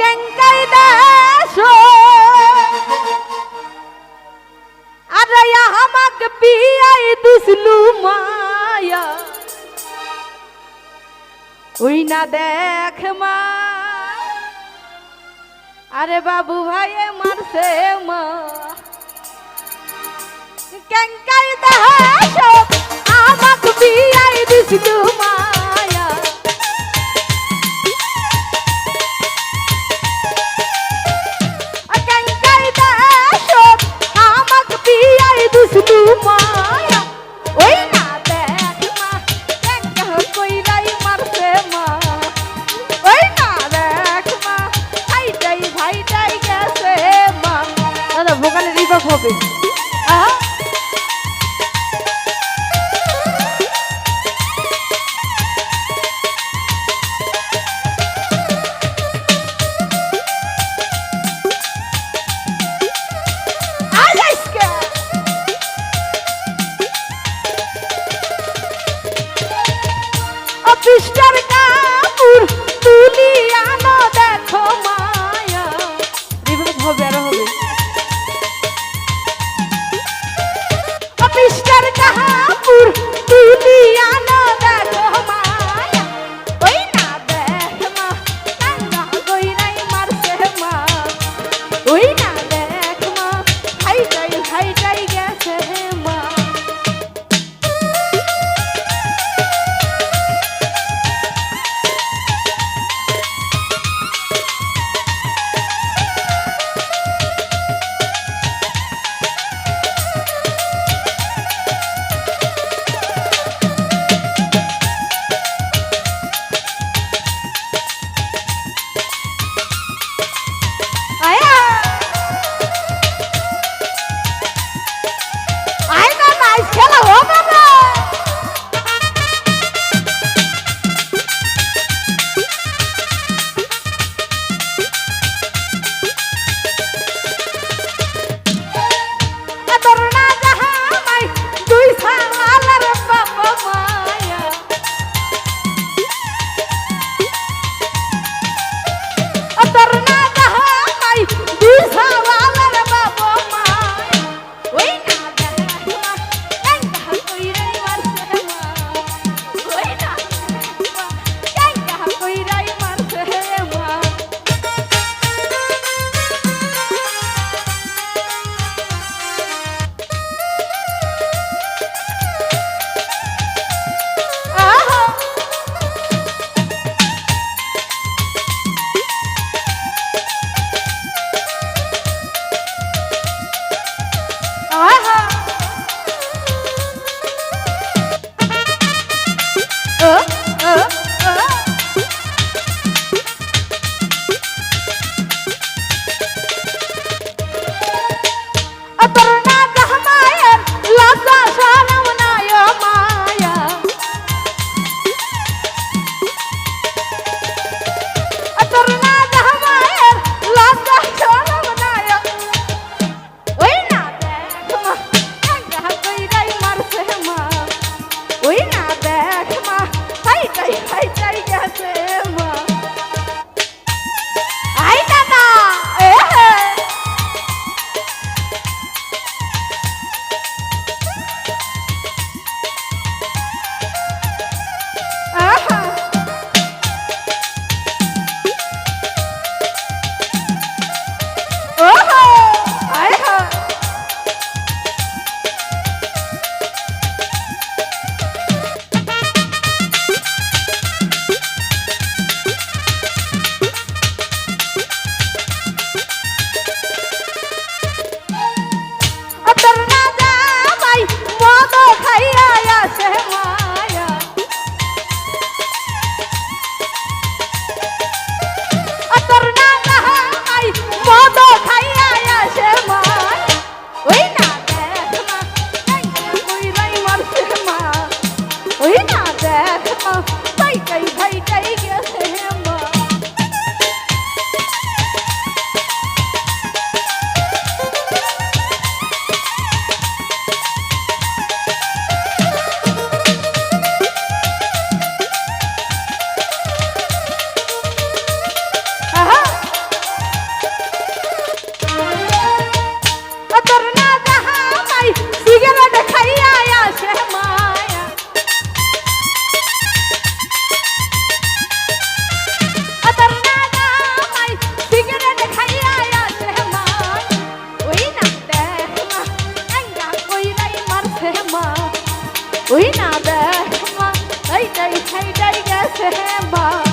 কেঙ্কাই দেশ আরে আমাকে বিয়াই দিসলু মায়া। ওই না দেখ মা। আরে বাবু ভাই মারছে মা। কেঙ্কাই দেশ আমাকে বিয়াই দিসলু হবে। আহ! ওই না দেখ মা তাই তাই ছাই তাই গেছে বা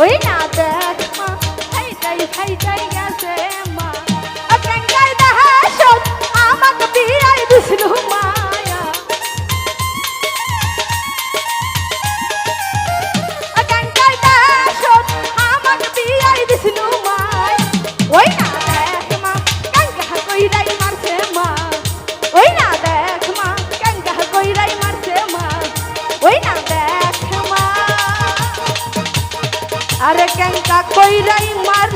ওই না কইরাই মার